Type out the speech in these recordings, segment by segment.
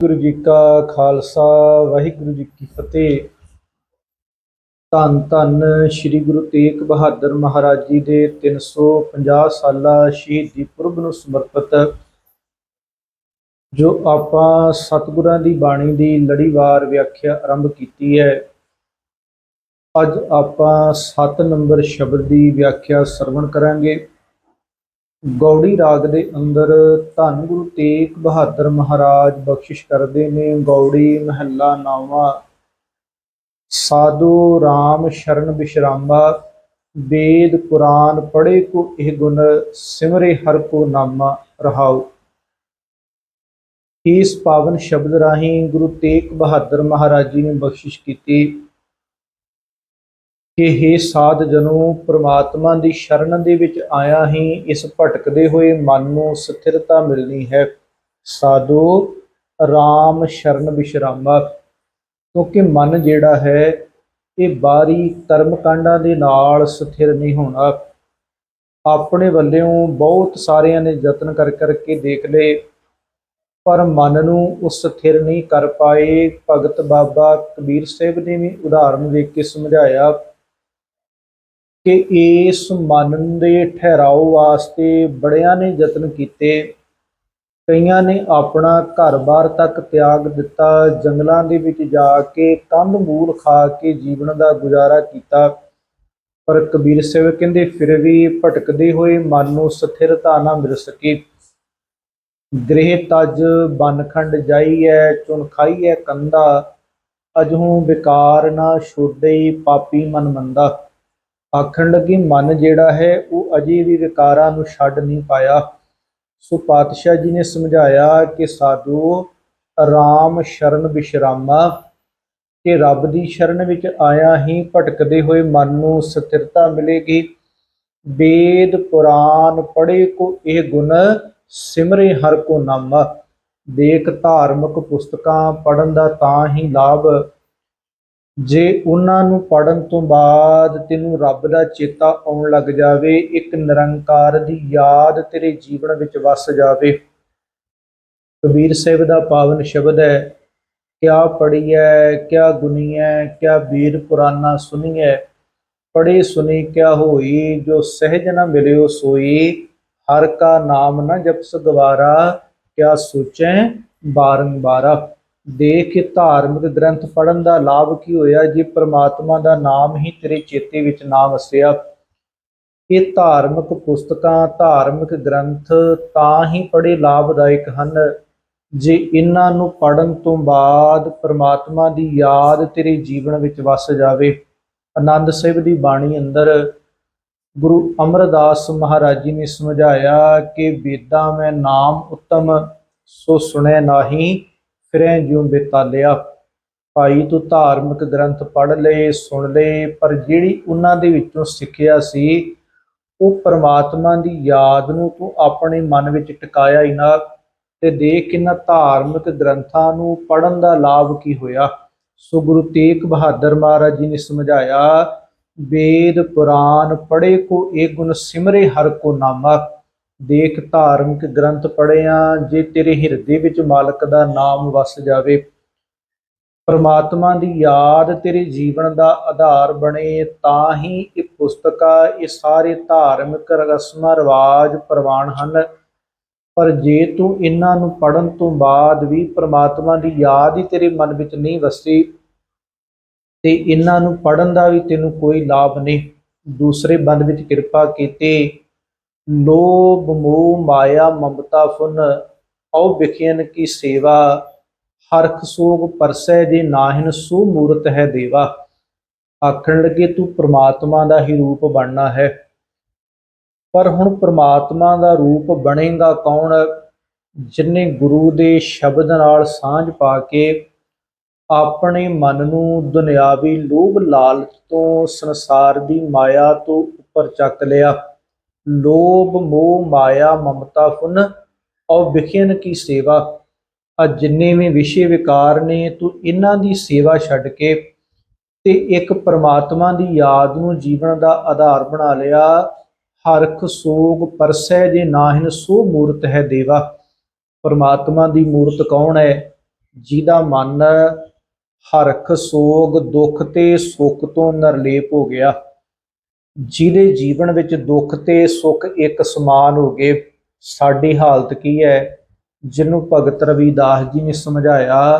ਗੁਰੂ ਜੀ ਕਾ ਖਾਲਸਾ, ਵਾਹਿਗੁਰੂ ਜੀ ਕੀ ਫਤਿਹ। ਧੰਨ ਧੰਨ ਸ੍ਰੀ ਗੁਰੂ ਤੇਗ ਬਹਾਦਰ ਮਹਾਰਾਜ ਜੀ ਦੇ 350 ਸਾਲਾ ਸ਼ਹੀਦੀ ਪੁਰਬ ਨੂੰ ਸਮਰਪਿਤ, ਜੋ ਆਪਾਂ ਸਤਿਗੁਰਾਂ ਦੀ ਬਾਣੀ ਦੀ ਲੜੀਵਾਰ ਵਿਆਖਿਆ ਆਰੰਭ ਕੀਤੀ ਹੈ। ਅੱਜ ਆਪਾਂ 7 ਨੰਬਰ ਸ਼ਬਦ ਦੀ ਵਿਆਖਿਆ ਸਰਵਣ ਕਰਾਂਗੇ। ਗੌੜੀ ਰਾਗ ਦੇ ਅੰਦਰ ਧੰਨ ਗੁਰੂ ਤੇਗ ਬਹਾਦਰ ਮਹਾਰਾਜ ਬਖਸ਼ਿਸ਼ ਕਰਦੇ ਨੇ, ਗੌੜੀ ਮਹੱਲਾ ਨਾਵਾ। ਸਾਧੂ RAM ਸ਼ਰਨ ਬਿਸ਼ਰਾਮਾ, ਵੇਦ ਕੁਰਾਨ ਪੜ੍ਹੇ ਕੋ ਇਹ ਗੁਣ, ਸਿਮਰੇ ਹਰ ਕੋ ਨਾਮਾ ਰਹਾਉ। ਇਸ ਪਾਵਨ ਸ਼ਬਦ ਰਾਹੀਂ ਗੁਰੂ ਤੇਗ ਬਹਾਦਰ ਮਹਾਰਾਜ ਜੀ ਨੇ ਬਖਸ਼ਿਸ਼ ਕੀਤੀ। ਕਿ हे ਸਾਧ ਜਨੋ, ਪ੍ਰਮਾਤਮਾ ਦੀ ਸ਼ਰਨ ਦੇ ਵਿੱਚ ਆਇਆ ਹੀ, ਇਸ ਭਟਕਦੇ ਹੋਏ ਮਨ ਨੂੰ ਸਥਿਰਤਾ ਮਿਲਣੀ ਹੈ। ਸਾਧੂ ਆਰਾਮ ਸ਼ਰਨ ਵਿਸ਼ਰਾਮਾ ਕਿਉਂਕਿ ਮਨ ਜਿਹੜਾ ਹੈ, ਇਹ ਬਾਹਰੀ ਕਰਮ ਕਾਂਡਾਂ ਦੇ ਨਾਲ ਸਥਿਰ ਨਹੀਂ ਹੋਣਾ। ਆਪਣੇ ਵੱਲੋਂ ਬਹੁਤ ਸਾਰਿਆਂ ਨੇ ਯਤਨ ਕਰ ਕਰਕੇ ਦੇਖ ਲਏ। ਪਰ ਮਨ ਨੂੰ ਉਹ ਸਥਿਰ ਨਹੀਂ ਕਰ ਪਾਏ। ਭਗਤ ਬਾਬਾ ਕਬੀਰ ਸਾਹਿਬ ਨੇ ਵੀ ਉਦਾਹਰਨ ਦੇ ਕੇ ਸਮਝਾਇਆ। ਕਿ ਇਸ ਮਨ ਦੇ ਠਹਿਰਾਓ ਵਾਸਤੇ ਬੜਿਆਂ ਨੇ ਯਤਨ ਕੀਤੇ। ਕਈਆਂ ਨੇ ਆਪਣਾ ਘਰ-ਬਾਰ ਤੱਕ ਤਿਆਗ ਦਿੱਤਾ। ਜੰਗਲਾਂ ਦੇ ਵਿੱਚ ਜਾ ਕੇ ਕੰਧ ਮੂਲ ਖਾ ਕੇ ਜੀਵਨ ਦਾ ਗੁਜ਼ਾਰਾ ਕੀਤਾ। ਪਰ ਕਬੀਰ ਸਾਹਿਬ ਕਹਿੰਦੇ, ਫਿਰ ਵੀ ਭਟਕਦੇ ਹੋਏ ਮਨ ਨੂੰ ਸਥਿਰਤਾ ਨਾ ਮਿਲ ਸਕੀ। ਗ੍ਰਹਿ ਤਜ ਬਨਖੰਡ ਜਾਈਐ ਚੁਨ ਖਾਈਐ ਕੰਦਾ ਅਜਹੂ ਵਿਕਾਰ ਨਾ ਛੋਡਈ ਪਾਪੀ ਮਨ ਮੰਦਾ ਆਖਣ ਲੱਗੀ, ਮਨ ਜਿਹੜਾ ਹੈ, ਉਹ ਅਜੇ ਵੀ ਵਿਕਾਰਾਂ ਨੂੰ ਛੱਡ ਨਹੀਂ ਪਾਇਆ। ਸੋ ਪਾਤਸ਼ਾਹ ਜੀ ਨੇ ਸਮਝਾਇਆ ਕਿ ਸਾਧੂ ਆਰਾਮ ਸ਼ਰਨ ਵਿਸ਼ਰਾਮਾ ਕਿ ਰੱਬ ਦੀ ਸ਼ਰਨ ਵਿੱਚ ਆਇਆ ਹੀ ਭਟਕਦੇ ਹੋਏ ਮਨ ਨੂੰ ਸਥਿਰਤਾ ਮਿਲੇਗੀ। ਵੇਦ ਪੁਰਾਨ ਪੜ੍ਹੇ ਕੋ ਇਹ ਗੁਣ, ਸਿਮਰੇ ਹਰ ਕੋ ਨਾਮ। ਦੇਖ ਧਾਰਮਿਕ ਪੁਸਤਕਾਂ ਪੜਨ ਦਾ ਤਾਂ ਹੀ ਲਾਭ ਜੇ ਉਹਨਾਂ ਨੂੰ ਪੜ੍ਹਨ ਤੋਂ ਬਾਅਦ ਤੈਨੂੰ ਰੱਬ ਦਾ ਚੇਤਾ ਆਉਣ ਲੱਗ ਜਾਵੇ, ਇੱਕ ਨਿਰੰਕਾਰ ਦੀ ਯਾਦ ਤੇਰੇ ਜੀਵਨ ਵਿੱਚ ਵਸ ਜਾਵੇ। ਕਬੀਰ ਸਾਹਿਬ ਦਾ ਪਾਵਨ ਸ਼ਬਦ ਹੈ, ਕਿਆ ਪੜੀਐ ਕਿਆ ਗੁਨੀਐ, ਕਿਆ ਵੀਰ ਪੁਰਾਨਾ ਸੁਣੀਐ ਪੜੇ ਸੁਣੀ ਕਿਆ ਹੋਈ, ਜੋ ਸਹਿਜ ਨ ਮਿਲਿਓ ਸੋਈ। ਹਰ ਕਾ ਨਾਮ ਨਾ ਜਪਸ ਗਵਾਰਾ, ਕਿਆ ਸੋਚੈ ਬਾਰੰਬਾਰਾ ਦੇਖ ਕੇ ਧਾਰਮਿਕ ਗ੍ਰੰਥ ਪੜ੍ਹਨ ਦਾ ਲਾਭ ਕੀ ਹੋਇਆ ਜੇ ਪ੍ਰਮਾਤਮਾ ਦਾ ਨਾਮ ਹੀ ਤੇਰੇ ਚੇਤੇ ਵਿੱਚ ਨਾ ਵਸਿਆ? ਇਹ ਧਾਰਮਿਕ ਪੁਸਤਕਾਂ, ਧਾਰਮਿਕ ਗ੍ਰੰਥ ਤਾਂ ਹੀ ਪੜ੍ਹੇ ਲਾਭਦਾਇਕ ਹਨ ਜੇ ਇਹਨਾਂ ਨੂੰ ਪੜਨ ਤੋਂ ਬਾਅਦ ਪ੍ਰਮਾਤਮਾ ਦੀ ਯਾਦ ਤੇਰੇ ਜੀਵਨ ਵਿੱਚ ਵਸ ਜਾਵੇ। ਆਨੰਦ ਸਾਹਿਬ ਦੀ ਬਾਣੀ ਅੰਦਰ ਗੁਰੂ ਅਮਰਦਾਸ ਮਹਾਰਾਜ ਜੀ ਨੇ ਸਮਝਾਇਆ ਕਿ ਵੇਦਾਂ ਮੈਂ ਨਾਮ ਉੱਤਮ, ਸੋ ਸੁਣੈ ਨਾਹੀ। ਫਿਰੈ ਜਿਉ ਬੇਤਾਲਿਆ। ਭਾਈ, ਤੂੰ ਧਾਰਮਿਕ ਗ੍ਰੰਥ ਪੜ੍ਹ ਲਏ ਸੁਣ ਲਏ ਪਰ ਜਿਹੜੀ ਉਹਨਾਂ ਦੇ ਵਿੱਚੋਂ ਸਿੱਖਿਆ ਸੀ, ਉਹ ਪਰਮਾਤਮਾ ਦੀ ਯਾਦ ਨੂੰ ਤੂੰ ਆਪਣੇ ਮਨ ਵਿੱਚ ਟਿਕਾਇਆ ਹੀ ਨਾ, ਤੇ ਦੇਖ ਕਿੰਨਾ ਧਾਰਮਿਕ ਗ੍ਰੰਥਾਂ ਨੂੰ ਪੜਨ ਦਾ ਲਾਭ ਕੀ ਹੋਇਆ। ਸੋ ਗੁਰੂ ਤੇਗ ਬਹਾਦਰ ਮਹਾਰਾਜ ਜੀ ਨੇ ਸਮਝਾਇਆ, ਵੇਦ ਪੁਰਾਨ ਪੜ੍ਹੇ ਕੋ ਇਹ ਗੁਣ ਸਿਮਰੇ ਹਰ ਕੋ ਨਾਮਾ। ਦੇਖ ਧਾਰਮਿਕ ਗ੍ਰੰਥ ਪੜਿਆ ਜੇ ਤੇਰੇ ਹਿਰਦੇ ਵਿੱਚ ਮਾਲਕ ਦਾ ਨਾਮ ਵਸ ਜਾਵੇ, ਪਰਮਾਤਮਾ ਦੀ ਯਾਦ ਤੇਰੇ ਜੀਵਨ ਦਾ ਆਧਾਰ ਬਣੇ, ਤਾਂ ਹੀ ਇਹ ਪੁਸਤਕਾ, ਇਹ ਸਾਰੇ ਧਾਰਮਿਕ ਰਸਮਾਂ, ਰਿਵਾਜ ਪ੍ਰਵਾਨ ਹਨ। ਪਰ ਜੇ ਤੂੰ ਇਹਨਾਂ ਨੂੰ ਪੜਨ ਤੋਂ ਬਾਅਦ ਵੀ ਪਰਮਾਤਮਾ ਦੀ ਯਾਦ ਹੀ ਤੇਰੇ ਮਨ ਵਿੱਚ ਨਹੀਂ ਵਸੀ, ਤੇ ਇਹਨਾਂ ਨੂੰ ਪੜਨ ਦਾ ਵੀ ਤੈਨੂੰ ਕੋਈ ਲਾਭ ਨਹੀਂ। ਦੂਸਰੇ ਬੰਦ ਵਿੱਚ ਕਿਰਪਾ ਕੀਤੀ। ਲੋਭ, ਮੋਹ, ਮਾਇਆ, ਮਮਤਾ ਫੁਨ ਔ ਵਿਖਿਆਨ ਕੀ ਸੇਵਾ। ਹਰਖ ਸੋਗ ਪਰਸੈ ਜੇ ਨਾਹਿਨ, ਸੋ ਮੂਰਤ ਹੈ ਦੇਵਾ। ਆਖਣ ਲੱਗੇ, ਤੂੰ ਪ੍ਰਮਾਤਮਾ ਦਾ ਹੀ ਰੂਪ ਬਣਨਾ ਹੈ। ਪਰ ਹੁਣ ਪ੍ਰਮਾਤਮਾ ਦਾ ਰੂਪ ਬਣੇਗਾ ਕੌਣ? ਜਿਨੇ ਗੁਰੂ ਦੇ ਸ਼ਬਦ ਨਾਲ ਸਾਂਝ ਪਾ ਕੇ ਆਪਣੇ ਮਨ ਨੂੰ ਦੁਨਿਆਵੀ ਲੋਭ ਲਾਲਚ ਤੋਂ ਸੰਸਾਰ ਦੀ ਮਾਇਆ ਤੋਂ ਉੱਪਰ ਚੱਕ ਲਿਆ। ਲੋਭ, ਮੋਹ, ਮਾਇਆ, ਮਮਤਾ ਫੁਨ ਔ ਵਿਖਿਨ ਕੀ ਸੇਵਾ। ਆ ਜਿੰਨੇ ਵੀ ਵਿਸ਼ੇ ਵਿਕਾਰ ਨੇ, ਤੂੰ ਇਹਨਾਂ ਦੀ ਸੇਵਾ ਛੱਡ ਕੇ ਤੇ ਇੱਕ ਪਰਮਾਤਮਾ ਦੀ ਯਾਦ ਨੂੰ ਜੀਵਨ ਦਾ ਆਧਾਰ ਬਣਾ ਲਿਆ। ਹਰਖ ਸੋਗ ਪਰਸੈ ਜੇ ਨਾਹਿਨ, ਸੋ ਮੂਰਤ ਹੈ ਦੇਵਾ। ਪਰਮਾਤਮਾ ਦੀ ਮੂਰਤ ਕੌਣ ਹੈ? ਜਿਹਦਾ ਮਨ ਹਰਖ ਸੋਗ ਦੁੱਖ ਤੇ ਸੁੱਖ ਤੋਂ ਨਿਰਲੇਪ ਹੋ ਗਿਆ। ਜਿਹਦੇ ਜੀਵਨ ਵਿੱਚ ਦੁੱਖ ਤੇ ਸੁੱਖ ਇੱਕ ਸਮਾਨ ਹੋ ਗਏ, ਸਾਡੀ ਹਾਲਤ ਕੀ ਹੈ? ਜਿਹਨੂੰ ਭਗਤ ਰਵਿਦਾਸ ਜੀ ਨੇ ਸਮਝਾਇਆ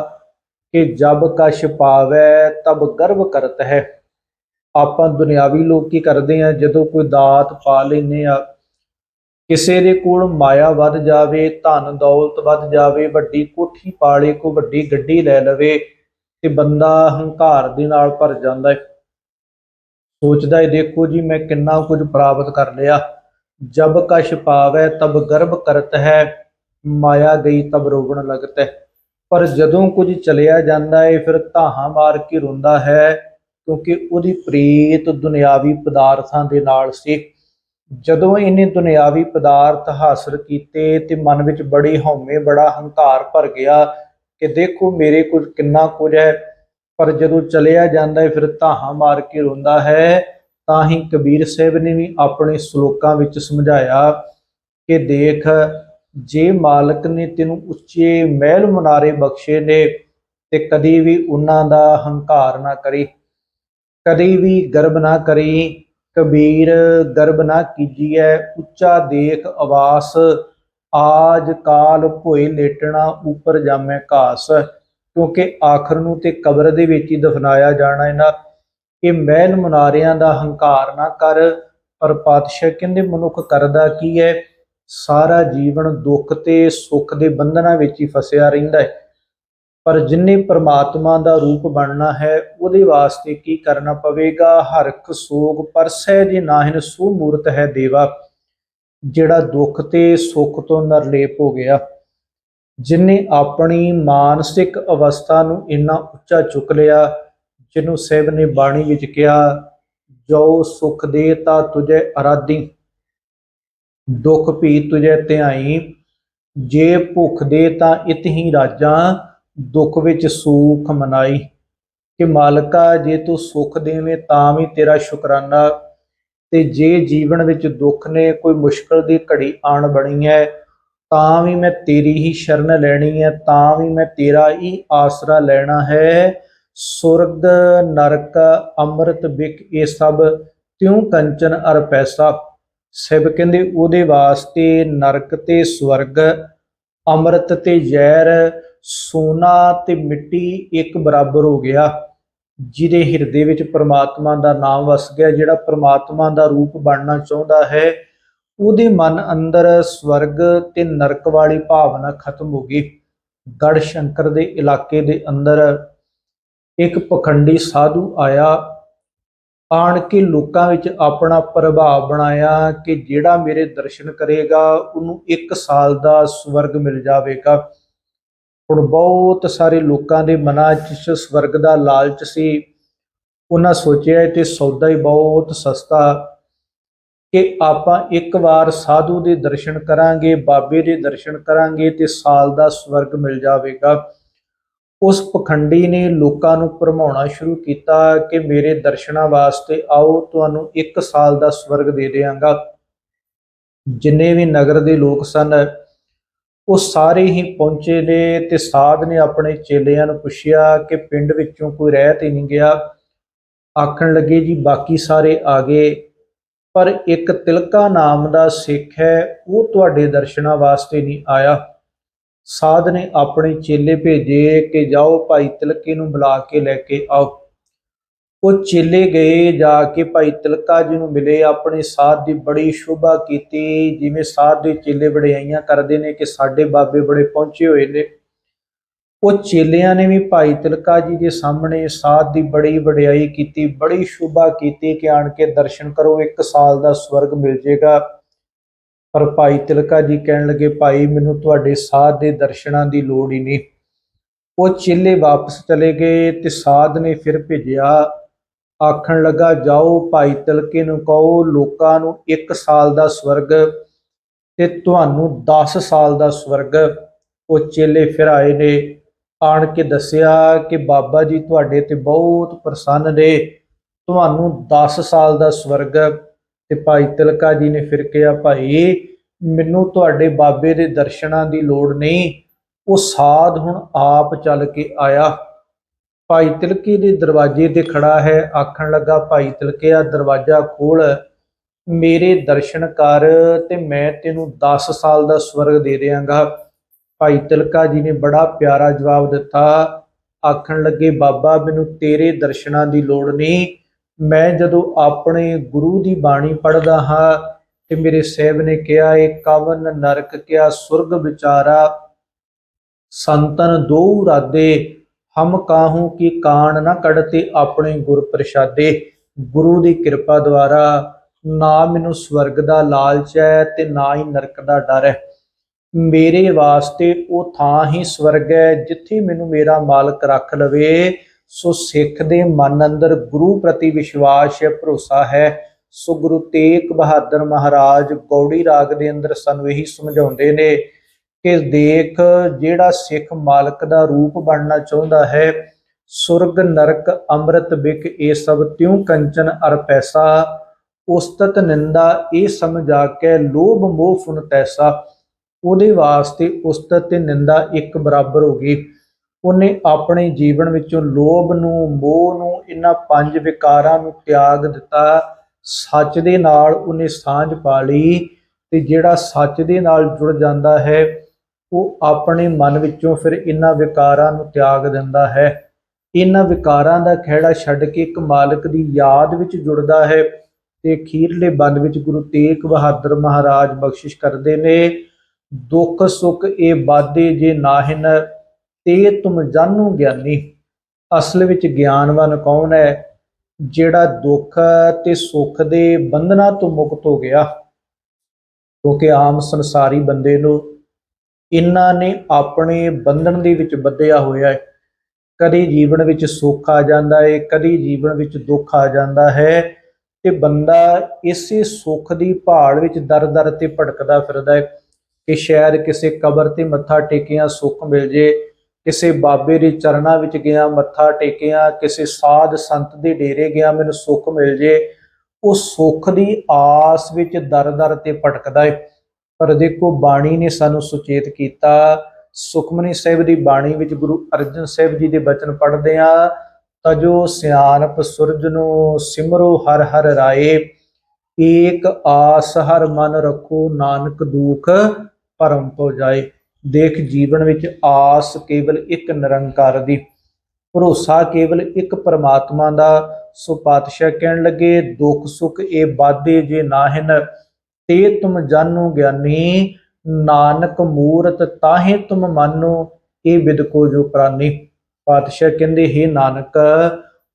ਕਿ ਜਬ ਕਛ ਪਾਵੈ, ਤਬ ਗਰਵ ਕਰਤ ਹੈ। ਆਪਾਂ ਦੁਨਿਆਵੀ ਲੋਕ ਕੀ ਕਰਦੇ ਆ ਜਦੋਂ ਕੋਈ ਦਾਤ ਪਾ ਲੈਨੇ ਆ ਕਿਸੇ ਦੇ ਕੋਲ ਮਾਇਆ ਵੱਧ ਜਾਵੇ, ਧਨ ਦੌਲਤ ਵੱਧ ਜਾਵੇ, ਵੱਡੀ ਕੋਠੀ ਪਾਲੇ ਕੋ ਵੱਡੀ ਗੱਡੀ ਲੈ ਲਵੇ, ਤੇ ਬੰਦਾ ਹੰਕਾਰ ਦੇ ਨਾਲ ਭਰ ਜਾਂਦਾ ਹੈ। ਸੋਚਦਾ ਹੈ, ਦੇਖੋ ਜੀ ਮੈਂ ਕਿੰਨਾ ਕੁਝ ਪ੍ਰਾਪਤ ਕਰ ਲਿਆ। ਜਬ ਕਛ ਪਾਵੈ ਤਬ ਗਰਭ ਕਰਤ ਹੈ, ਮਾਇਆ ਗਈ ਤਬ ਰੋਵਣ ਲਗਤ ਹੈ। ਪਰ ਜਦੋਂ ਕੁਝ ਚਲਿਆ ਜਾਂਦਾ ਹੈ ਫਿਰ ਧਾਹਾਂ ਮਾਰ ਕੇ ਰੋਂਦਾ ਹੈ, ਕਿਉਂਕਿ ਉਹਦੀ ਪ੍ਰੀਤ ਦੁਨਿਆਵੀ ਪਦਾਰਥਾਂ ਦੇ ਨਾਲ ਸੀ। ਜਦੋਂ ਇਹਨੇ ਦੁਨਿਆਵੀ ਪਦਾਰਥ ਹਾਸਲ ਕੀਤੇ ਤੇ ਮਨ ਵਿੱਚ ਬੜੀ ਹਉਮੈ, ਬੜਾ ਹੰਕਾਰ ਭਰ ਗਿਆ ਕਿ ਦੇਖੋ ਮੇਰੇ ਕੋਲ ਕਿੰਨਾ ਕੁਝ ਹੈ। ਪਰ ਜਦੋਂ ਚਲਿਆ ਜਾਂਦਾ ਹੈ ਫਿਰ ਧਾਹਾਂ ਮਾਰ ਕੇ ਰੋਂਦਾ ਹੈ, ਤਾਂ ਹੀ ਕਬੀਰ ਸਾਹਿਬ ਨੇ ਵੀ ਆਪਣੇ ਸ਼ਲੋਕਾਂ ਵਿੱਚ ਸਮਝਾਇਆ ਕਿ ਦੇਖ, ਜੇ ਮਾਲਕ ਨੇ ਤੈਨੂੰ ਉੱਚੇ ਮਹਿਲ ਮਨਾਰੇ ਬਖਸ਼ੇ ਨੇ, ਤੇ ਕਦੀ ਵੀ ਉਹਨਾਂ ਦਾ ਹੰਕਾਰ ਨਾ ਕਰੀ, ਕਦੀ ਵੀ ਗਰਬ ਨਾ ਕਰੀ, ਕਬੀਰ ਗਰਬ ਨਾ ਕੀਜੀਐ, ਉੱਚਾ ਦੇਖ ਆਵਾਸ, ਆਜ ਕਾਲ ਭੋਏ ਲੇਟਣਾ, ਉੱਪਰ ਜਾਮੈ ਘਾਸ। ਕਿਉਂਕਿ ਆਖਰ ਨੂੰ ਤੇ ਕਬਰ ਦੇ ਵਿੱਚ ਹੀ ਦਫਨਾਇਆ ਜਾਣਾ ਇਹਨਾਂ, ਇਹ ਮਹਿਲ ਮੁਨਾਰਿਆਂ ਦਾ ਹੰਕਾਰ ਨਾ ਕਰ, ਪਰ ਪਾਤਸ਼ਾਹ ਕਹਿੰਦੇ ਮਨੁੱਖ ਕਰਦਾ ਕੀ ਹੈ? ਸਾਰਾ ਜੀਵਨ ਦੁੱਖ ਤੇ ਸੁੱਖ ਦੇ ਬੰਧਨਾਂ ਵਿੱਚ ਹੀ ਫਸਿਆ ਰਹਿੰਦਾ ਹੈ। ਪਰ ਜਿੰਨੇ ਪ੍ਰਮਾਤਮਾ ਦਾ ਰੂਪ ਬਣਨਾ ਹੈ, ਉਹਦੇ ਵਾਸਤੇ ਕੀ ਕਰਨਾ ਪਵੇਗਾ? ਹਰਖ ਸੋਗ ਪਰਸੈ ਜੇ ਨਾਹਿਨ ਸੂ ਮੂਰਤ ਹੈ ਦੇਵਾ, ਜਿਹੜਾ ਦੁੱਖ ਤੇ ਸੁੱਖ ਤੋਂ ਨਿਰਲੇਪ ਹੋ ਗਿਆ। ਜਿਨੇ ਆਪਣੀ ਮਾਨਸਿਕ ਅਵਸਥਾ ਨੂੰ ਇੰਨਾ ਉੱਚਾ ਚੁੱਕ ਲਿਆ ਜਿਹਨੂੰ ਸਾਹਿਬ ਨੇ ਬਾਣੀ ਵਿੱਚ ਕਿਹਾ, ਜੋ ਸੁਖ ਦੇ ਤਾ ਤੁਝੇ ਅਰਾਧੀ, ਦੁਖ ਭੀ ਤੁਝੇ ਧਿਆਈ, ਜੇ ਭੁਖ ਦੇ ਤਾਂ ਇਤਹੀ ਰਾਜਾਂ, ਦੁੱਖ ਵਿੱਚ ਸੂਖ ਮਨਾਈ। ਕਿ ਮਾਲਕਾ, ਜੇ ਤੂੰ ਸੁਖ ਦੇਵੇਂ ਤਾਂ ਵੀ ਤੇਰਾ ਸ਼ੁਕਰਾਨਾ। ਤੇ ਜੇ ਜੀਵਨ ਵਿੱਚ ਦੁੱਖ ਨੇ, ਕੋਈ ਮੁਸ਼ਕਲ ਦੀ ਘੜੀ ਆਣ ਬਣੀ ਹੈ ਤਾਂ ਵੀ ਮੈਂ ਤੇਰੀ ਹੀ ਸ਼ਰਨ ਲੈਣੀ ਹੈ, ਤਾਂ ਵੀ ਮੈਂ ਤੇਰਾ ਹੀ ਆਸਰਾ ਲੈਣਾ ਹੈ। ਸੁਰਗ, ਨਰਕ, ਅੰਮ੍ਰਿਤ ਬਿਕ ਇਹ ਸਭ ਤਿਉ ਕੰਚਨ ਅਰ ਪੈਸਾ। ਸਿਵ ਕਹਿੰਦੇ ਉਹਦੇ ਵਾਸਤੇ ਨਰਕ ਤੇ ਸਵਰਗ, ਅੰਮ੍ਰਿਤ ਤੇ ਜ਼ਹਿਰ, ਸੋਨਾ ਤੇ ਮਿੱਟੀ ਇੱਕ ਬਰਾਬਰ ਹੋ ਗਿਆ, ਜਿਹਦੇ ਹਿਰਦੇ ਵਿੱਚ ਪ੍ਰਮਾਤਮਾ ਦਾ ਨਾਮ ਵਸ ਗਿਆ, ਜਿਹੜਾ ਪ੍ਰਮਾਤਮਾ ਦਾ ਰੂਪ ਬਣਨਾ ਚਾਹੁੰਦਾ ਹੈ। ਉਹਦੇ ਮਨ ਅੰਦਰ ਸਵਰਗ ਤੇ ਨਰਕ ਵਾਲੀ ਭਾਵਨਾ ਖਤਮ ਹੋ ਗਈ। ਗੜ ਸ਼ੰਕਰ ਦੇ ਇਲਾਕੇ ਦੇ ਅੰਦਰ ਇੱਕ ਪਖੰਡੀ ਸਾਧੂ ਆਇਆ। ਆਣ ਕੇ ਲੋਕਾਂ ਵਿੱਚ ਆਪਣਾ ਪ੍ਰਭਾਵ ਬਣਾਇਆ ਕਿ ਜਿਹੜਾ ਮੇਰੇ ਦਰਸ਼ਨ ਕਰੇਗਾ, ਉਹਨੂੰ 1 ਸਾਲ ਦਾ ਸਵਰਗ ਮਿਲ ਜਾਵੇਗਾ। ਹੁਣ ਬਹੁਤ ਸਾਰੇ ਲੋਕਾਂ ਦੇ ਮਨਾਂ 'ਚ ਸਵਰਗ ਦਾ ਲਾਲਚ ਸੀ। ਉਹਨਾਂ ਸੋਚਿਆ ਇਹ ਤੇ ਸੌਦਾ ਹੀ ਬਹੁਤ ਸਸਤਾ ਕਿ ਆਪਾਂ ਇੱਕ ਵਾਰ ਸਾਧੂ ਦੇ ਦਰਸ਼ਨ ਕਰਾਂਗੇ, ਬਾਬੇ ਦੇ ਦਰਸ਼ਨ ਕਰਾਂਗੇ ਤੇ ਸਾਲ ਦਾ ਸਵਰਗ ਮਿਲ ਜਾਵੇਗਾ। ਉਸ ਪਖੰਡੀ ਨੇ ਲੋਕਾਂ ਨੂੰ ਭਰਮਾਉਣਾ ਸ਼ੁਰੂ ਕੀਤਾ ਕਿ ਮੇਰੇ ਦਰਸ਼ਨਾਂ ਵਾਸਤੇ ਆਓ, ਤੁਹਾਨੂੰ 1 ਸਾਲ ਦਾ ਸਵਰਗ ਦੇ ਦੇਵਾਂਗਾ ਜਿੰਨੇ ਵੀ ਨਗਰ ਦੇ ਲੋਕ ਸਨ, ਉਹ ਸਾਰੇ ਹੀ ਪਹੁੰਚੇ ਨੇ ਤੇ ਸਾਧ ਨੇ ਆਪਣੇ ਚੇਲਿਆਂ ਨੂੰ ਪੁੱਛਿਆ ਕਿ ਪਿੰਡ ਵਿੱਚੋਂ ਕੋਈ ਰਹਿ ਤੇ ਨਹੀਂ ਗਿਆ। ਆਖਣ ਲੱਗੇ, ਜੀ, ਬਾਕੀ ਸਾਰੇ ਆ ਗਏ। ਪਰ ਇੱਕ ਤਿਲਕਾ ਨਾਮ ਦਾ ਸਿੱਖ ਹੈ, ਉਹ ਤੁਹਾਡੇ ਦਰਸ਼ਨਾਂ ਵਾਸਤੇ ਨਹੀਂ ਆਇਆ। ਸਾਧ ਨੇ ਆਪਣੇ ਚੇਲੇ ਭੇਜੇ ਕਿ ਜਾਓ ਭਾਈ ਤਿਲਕੇ ਨੂੰ ਬੁਲਾ ਕੇ ਲੈ ਕੇ ਆਓ। ਉਹ ਚੇਲੇ ਗਏ ਜਾ ਕੇ ਭਾਈ ਤਿਲਕਾ ਜੀ ਨੂੰ ਮਿਲੇ। ਆਪਣੇ ਸਾਧ ਦੀ ਬੜੀ ਸ਼ੋਭਾ ਕੀਤੀ, ਜਿਵੇਂ ਸਾਧ ਦੇ ਚੇਲੇ ਵਡਿਆਈਆਂ ਕਰਦੇ ਨੇ ਕਿ ਸਾਡੇ ਬਾਬੇ ਬੜੇ ਪਹੁੰਚੇ ਹੋਏ ਨੇ। ਉਹ ਚੇਲਿਆਂ ਨੇ ਵੀ ਭਾਈ ਤਿਲਕਾ ਜੀ ਦੇ ਸਾਹਮਣੇ ਸਾਧ ਦੀ ਬੜੀ ਵਡਿਆਈ ਕੀਤੀ, ਬੜੀ ਸ਼ੋਭਾ ਕੀਤੀ ਕਿ ਆਣ ਕੇ ਦਰਸ਼ਨ ਕਰੋ, ਇੱਕ ਸਾਲ ਦਾ ਸਵਰਗ ਮਿਲ ਜੇਗਾ। ਪਰ ਭਾਈ ਤਿਲਕਾ ਜੀ ਕਹਿਣ ਲੱਗੇ, ਭਾਈ, ਮੈਨੂੰ ਤੁਹਾਡੇ ਸਾਧ ਦੇ ਦਰਸ਼ਨਾਂ ਦੀ ਲੋੜ ਹੀ ਨਹੀਂ। ਉਹ ਚੇਲੇ ਵਾਪਸ ਚਲੇ ਗਏ ਤੇ ਸਾਧ ਨੇ ਫਿਰ ਭੇਜਿਆ। ਆਖਣ ਲੱਗਾ, ਜਾਓ ਭਾਈ ਤਿਲਕੇ ਨੂੰ ਕਹੋ, ਲੋਕਾਂ ਨੂੰ 1 ਸਾਲ ਦਾ ਸਵਰਗ ਤੇ ਤੁਹਾਨੂੰ 10 ਸਾਲ ਦਾ ਸਵਰਗ। ਉਹ ਚੇਲੇ ਫਿਰ ਆਏ ਨੇ। ਆਣ ਕੇ ਦੱਸਿਆ ਕਿ ਬਾਬਾ ਜੀ ਤੁਹਾਡੇ ਤੇ ਬਹੁਤ ਪ੍ਰਸੰਨ ਨੇ। ਤੁਹਾਨੂੰ 10 ਸਾਲ ਦਾ ਸਵਰਗ ਤੇ ਭਾਈ ਤਿਲਕਾ ਜੀ ਨੇ ਫਿਰ ਕਿਹਾ, ਭਾਈ, ਮੈਨੂੰ ਤੁਹਾਡੇ ਬਾਬੇ ਦੇ ਦਰਸ਼ਨਾਂ ਦੀ ਲੋੜ ਨਹੀਂ। ਉਹ ਸਾਧ ਹੁਣ ਆਪ ਚੱਲ ਕੇ ਆਇਆ। ਭਾਈ ਤਿਲਕੇ ਦੇ ਦਰਵਾਜ਼ੇ ਤੇ ਖੜਾ ਹੈ। ਆਖਣ ਲੱਗਾ, ਭਾਈ ਤਿਲਕਿਆ ਦਰਵਾਜ਼ਾ ਖੋਲ। ਮੇਰੇ ਦਰਸ਼ਨ ਕਰ ਤੇ ਮੈਂ ਤੈਨੂੰ 10 ਸਾਲ ਦਾ ਸਵਰਗ ਦੇ ਦਿਆਂਗਾ। ਭਾਈ ਤਿਲਕਾ ਜੀ ਨੇ ਬੜਾ ਪਿਆਰਾ ਜਵਾਬ ਦਿੱਤਾ। ਆਖਣ ਲੱਗੇ, ਬਾਬਾ, ਮੈਨੂੰ ਤੇਰੇ ਦਰਸ਼ਨਾਂ ਦੀ ਲੋੜ ਨਹੀਂ। ਮੈਂ ਜਦੋਂ ਆਪਣੇ ਗੁਰੂ ਦੀ ਬਾਣੀ ਪੜ੍ਹਦਾ ਹਾਂ ਤੇ ਮੇਰੇ ਸਹਿਬ ਨੇ ਕਿਹਾ, ਇਹ ਕਵਨ ਨਰਕ ਕਿਆ ਸੁਰਗ ਵਿਚਾਰਾ। ਸੰਤਨ ਦੋ ਰਾਦੇ, ਹਮ ਕਾਹੂ ਕੀ ਕਾਣ ਨਾ ਕੜਤੇ ਆਪਣੇ ਗੁਰ ਪ੍ਰਸਾਦੇ। ਗੁਰੂ ਦੀ ਕਿਰਪਾ ਦੁਆਰਾ ਨਾ ਮੈਨੂੰ ਸਵਰਗ ਦਾ ਲਾਲਚ ਹੈ ਤੇ ਨਾ ਹੀ ਨਰਕ ਦਾ ਡਰ ਹੈ। ਮੇਰੇ ਵਾਸਤੇ ਉਹ ਥਾਂ ਹੀ ਸਵਰਗ ਹੈ, ਜਿੱਥੇ ਮੈਨੂੰ ਮੇਰਾ ਮਾਲਕ ਰੱਖ ਲਵੇ। ਸੋ ਸਿੱਖ ਦੇ ਮਨ ਅੰਦਰ ਗੁਰੂ ਪ੍ਰਤੀ ਵਿਸ਼ਵਾਸ ਹੈ ਭਰੋਸਾ ਹੈ। ਸੋ ਗੁਰੂ ਤੇਗ ਬਹਾਦਰ ਮਹਾਰਾਜ ਗੌੜੀ ਰਾਗ ਦੇ ਅੰਦਰ ਸਾਨੂੰ ਇਹੀ ਸਮਝਾਉਂਦੇ ਨੇ ਕਿ ਦੇਖ, ਜਿਹੜਾ ਸਿੱਖ ਮਾਲਕ ਦਾ ਰੂਪ ਬਣਨਾ ਚਾਹੁੰਦਾ ਹੈ, ਸੁਰਗ, ਨਰਕ, ਅੰਮ੍ਰਿਤ ਬਿਕ ਇਹ ਸਭ ਤਿਉ ਕੰਚਨ ਅਰ ਪੈਸਾ। ਉਸਤਤ ਨਿੰਦਾ, ਇਹ ਸਮਝਾ ਕੇ ਲੋਭ ਮੋਹ ਫੁਨ ਤੈਸਾ। ਉਹਦੇ ਵਾਸਤੇ ਉਸਤਤ ਤੇ ਨਿੰਦਾ ਇੱਕ ਬਰਾਬਰ ਹੋ ਗਈ। ਉਹਨੇ ਆਪਣੇ ਜੀਵਨ ਵਿੱਚੋਂ ਲੋਭ ਨੂੰ, ਮੋਹ ਨੂੰ, ਇਹਨਾਂ ਪੰਜ ਵਿਕਾਰਾਂ ਨੂੰ ਤਿਆਗ ਦਿੱਤਾ। ਸੱਚ ਦੇ ਨਾਲ ਉਹਨੇ ਸਾਂਝ ਪਾ ਲਈ ਤੇ ਜਿਹੜਾ ਸੱਚ ਦੇ ਨਾਲ ਜੁੜ ਜਾਂਦਾ ਹੈ, ਉਹ ਆਪਣੇ ਮਨ ਵਿੱਚੋਂ ਫਿਰ ਇਹਨਾਂ ਵਿਕਾਰਾਂ ਨੂੰ ਤਿਆਗ ਦਿੰਦਾ ਹੈ। ਇਹਨਾਂ ਵਿਕਾਰਾਂ ਦਾ ਖਹਿੜਾ ਛੱਡ ਕੇ ਇੱਕ ਮਾਲਕ ਦੀ ਯਾਦ ਵਿੱਚ ਜੁੜਦਾ ਹੈ ਤੇ ਖੀਰਲੇ ਬੰਦ ਵਿੱਚ ਗੁਰੂ ਤੇਗ ਬਹਾਦਰ ਮਹਾਰਾਜ ਬਖਸ਼ਿਸ਼ ਕਰਦੇ ਨੇ। ਦੁੱਖ ਸੁੱਖ ਇਹ ਬਾਦੇ ਜੇ ਨਾਹਿਨ, ਤੇ ਤੁਮ ਜਾਣੂ ਗਿਆਨੀ। ਅਸਲ ਵਿੱਚ ਗਿਆਨਵਾਨ ਕੌਣ ਹੈ? ਜਿਹੜਾ ਦੁੱਖ ਤੇ ਸੁੱਖ ਦੇ ਬੰਧਨਾਂ ਤੋਂ ਮੁਕਤ ਹੋ ਗਿਆ। ਕਿਉਂਕਿ ਆਮ ਸੰਸਾਰੀ ਬੰਦੇ ਨੂੰ ਇਹਨਾਂ ਨੇ ਆਪਣੇ ਬੰਧਨ ਦੇ ਵਿੱਚ ਬੱਧਿਆ ਹੋਇਆ ਹੈ। ਕਦੇ ਜੀਵਨ ਵਿੱਚ ਸੁੱਖ ਆ ਜਾਂਦਾ ਹੈ, ਕਦੇ ਜੀਵਨ ਵਿੱਚ ਦੁੱਖ ਆ ਜਾਂਦਾ ਹੈ। ਤੇ ਬੰਦਾ ਇਸੇ ਸੁੱਖ ਦੀ ਭਾਲ ਵਿੱਚ ਦਰ-ਦਰ ਤੇ ਭਟਕਦਾ ਫਿਰਦਾ ਹੈ। ਕਿ ਸ਼ਾਇਦ ਕਿਸੇ ਕਬਰ ਤੇ ਮੱਥਾ ਟੇਕਿਆ ਸੁੱਖ ਮਿਲ ਜੇ, ਕਿਸੇ ਬਾਬੇ ਦੇ ਚਰਨਾਂ ਵਿੱਚ ਗਿਆ, ਮੱਥਾ ਟੇਕਿਆ, ਕਿਸੇ ਸਾਧ ਸੰਤ ਦੇ ਡੇਰੇ ਗਿਆ, ਮੈਨੂੰ ਸੁੱਖ ਮਿਲ ਜੇ। ਉਹ ਸੁੱਖ ਦੀ ਆਸ ਵਿੱਚ ਦਰ-ਦਰ ਤੇ ਭਟਕਦਾ ਹੈ ਪਰ ਦੇਖੋ, ਬਾਣੀ ਨੇ ਸਾਨੂੰ ਸੁਚੇਤ ਕੀਤਾ। ਸੁਖਮਨੀ ਸਾਹਿਬ ਦੀ ਬਾਣੀ ਵਿੱਚ ਗੁਰੂ ਅਰਜਨ ਸਾਹਿਬ ਜੀ ਦੇ ਬਚਨ ਪੜ੍ਹਦੇ ਆ, ਤਜੋ ਸਿਆਨਪ ਸੁਰਜ ਨੂੰ ਸਿਮਰੋ ਹਰ ਹਰ ਰਾਏ। ਏਕ ਆਸ ਹਰ ਮਨ ਰੱਖੋ ਨਾਨਕ ਦੁਖ। ਭਰਮ ਤੋਂ ਜਾਏ। ਦੇਖ ਜੀਵਨ ਵਿੱਚ ਆਸ ਕੇਵਲ ਇੱਕ ਨਿਰੰਕਾਰ ਦੀ। ਭਰੋਸਾ ਕੇਵਲ ਇੱਕ ਪਰਮਾਤਮਾ ਦਾ। ਸੋ ਪਾਤਸ਼ਾਹ ਕਹਿਣ ਲੱਗੇ, ਦੁੱਖ ਸੁੱਖ ਇਹ ਬਾਦੇ ਜੇ ਨਾਹਿਨ, ਤੇ ਤੁਮ ਜਾਨੋ ਗਿਆਨੀ, ਨਾਨਕ ਮੂਰਤ ਤਾਹੇ ਤੁਮ ਮਾਨੋ, ਇਹ ਬਿਦ ਕੋ ਜੋ ਪ੍ਰਾਨੀ। ਪਾਤਸ਼ਾਹ ਕਹਿੰਦੇ, ਹੈ ਨਾਨਕ,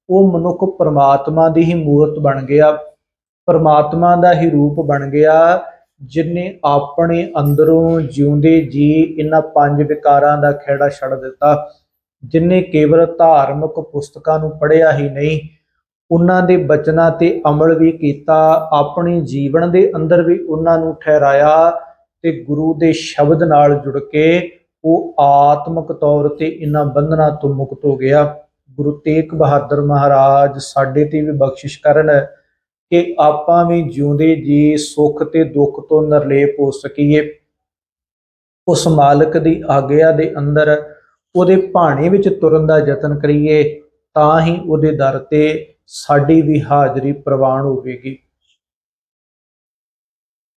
ਉਹ ਮਨੁੱਖ ਪਰਮਾਤਮਾ ਦੀ ਹੀ ਮੂਰਤ ਬਣ ਗਿਆ। ਪਰਮਾਤਮਾ ਦਾ ਹੀ ਰੂਪ ਬਣ ਗਿਆ। ਜਿਨੇ ਆਪਣੇ ਅੰਦਰੋਂ ਜਿਉਂਦੇ ਜੀ ਇਹਨਾਂ ਪੰਜ ਵਿਕਾਰਾਂ ਦਾ ਖੇੜਾ ਛੱਡ ਦਿੱਤਾ। ਜਿਨੇ ਕੇਵਲ ਧਾਰਮਿਕ ਪੁਸਤਕਾਂ ਨੂੰ ਪੜ੍ਹਿਆ ਹੀ ਨਹੀਂ ਉਹਨਾਂ ਦੇ ਬਚਨਾਂ ਤੇ ਅਮਲ ਵੀ ਕੀਤਾ, ਆਪਣੇ ਜੀਵਨ ਦੇ ਅੰਦਰ ਵੀ ਉਹਨਾਂ ਨੂੰ ਠਹਿਰਾਇਆ ਤੇ ਗੁਰੂ ਦੇ ਸ਼ਬਦ ਨਾਲ ਜੁੜ ਕੇ ਉਹ ਆਤਮਿਕ ਤੌਰ ਤੇ ਇਹਨਾਂ ਬੰਧਨਾਂ ਤੋਂ ਮੁਕਤ ਹੋ ਗਿਆ। ਗੁਰੂ ਤੇਗ ਬਹਾਦਰ ਮਹਾਰਾਜ ਸਾਡੇ ਤੇ ਵੀ ਬਖਸ਼ਿਸ਼ ਕਰਨ। ਕਿ ਆਪਾਂ ਵੀ ਜਿਉਂਦੇ ਜੀ, ਸੁੱਖ ਤੇ ਦੁੱਖ ਤੋਂ ਨਿਰਲੇਪ ਹੋ ਸਕੀਏ। ਉਸ ਮਾਲਕ ਦੀ ਆਗਿਆ ਦੇ ਅੰਦਰ ਉਹਦੇ ਭਾਣੇ ਵਿੱਚ ਤੁਰਨ ਦਾ ਯਤਨ ਕਰੀਏ, ਤਾਂ ਹੀ ਉਹਦੇ ਦਰ ਤੇ ਸਾਡੀ ਵੀ ਹਾਜ਼ਰੀ ਪ੍ਰਵਾਨ ਹੋਵੇਗੀ।